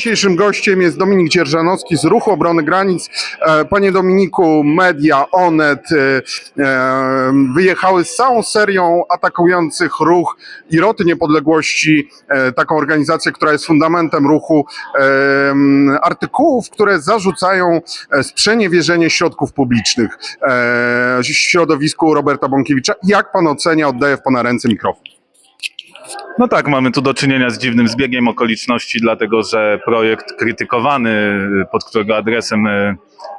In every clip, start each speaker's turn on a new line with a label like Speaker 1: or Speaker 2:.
Speaker 1: Dzisiejszym gościem jest Dominik Dzierżanowski z Ruchu Obrony Granic. E, Panie Dominiku, media, Onet e, e, wyjechały z całą serią atakujących ruch i Roty Niepodległości, taką organizację, która jest fundamentem ruchu, artykułów, które zarzucają sprzeniewierzenie środków publicznych środowisku Roberta Bąkiewicza. Jak pan ocenia? Oddaję w pana ręce mikrofon.
Speaker 2: No tak, mamy tu do czynienia z dziwnym zbiegiem okoliczności, dlatego że projekt krytykowany, pod którego adresem e,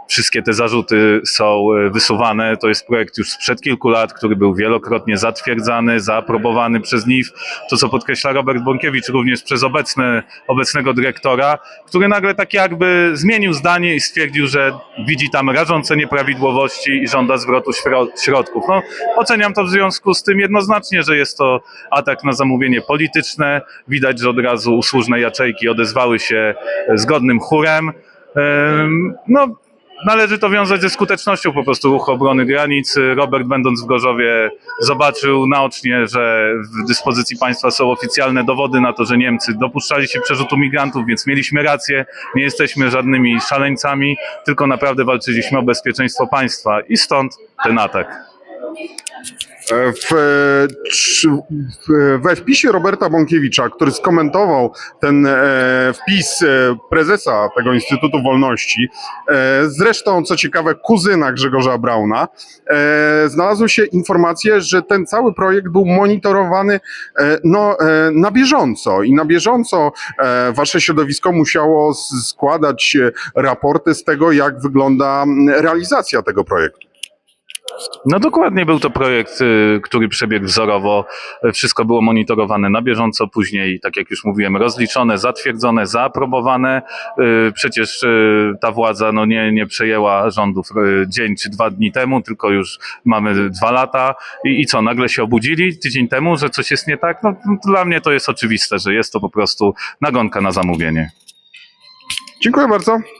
Speaker 2: wszystkie te zarzuty są e, wysuwane, to jest projekt już sprzed kilku lat, który był wielokrotnie zatwierdzany, zaaprobowany przez NIF. To, co podkreśla Robert Bąkiewicz, również przez obecne, obecnego dyrektora, który nagle tak jakby zmienił zdanie i stwierdził, że widzi tam rażące nieprawidłowości i żąda zwrotu śro- środków. No, oceniam to w związku z tym jednoznacznie, że jest to atak na zamówienie polityczne. Widać, że od razu usłużne jaczejki odezwały się zgodnym chórem. Em, No, należy to wiązać ze skutecznością po prostu ruchu obrony granic. Robert, będąc w Gorzowie, zobaczył naocznie, że w dyspozycji państwa są oficjalne dowody na to, że Niemcy dopuszczali się przerzutu migrantów, więc mieliśmy rację. Nie jesteśmy żadnymi szaleńcami, tylko naprawdę walczyliśmy o bezpieczeństwo państwa i stąd ten atak.
Speaker 1: W, czy- w- we wpisie Roberta Bąkiewicza, który skomentował ten e, wpis e, prezesa tego Instytutu Wolności, e, zresztą co ciekawe kuzyna Grzegorza Brauna, e, znalazły się informacje, że ten cały projekt był monitorowany e, no, e, na bieżąco i na bieżąco e, wasze środowisko musiało składać e, raporty z tego, jak wygląda realizacja tego projektu.
Speaker 2: No dokładnie był to projekt, y, który przebiegł wzorowo. Wszystko było monitorowane na bieżąco, później, tak jak już mówiłem, rozliczone, zatwierdzone, zaaprobowane. Y, Przecież y, ta władza no, nie, nie przejęła rządów dzień czy dwa dni temu, tylko już mamy dwa lata. I, I co, nagle się obudzili tydzień temu, że coś jest nie tak? No, dla mnie to jest oczywiste, że jest to po prostu nagonka na zamówienie.
Speaker 1: Dziękuję bardzo.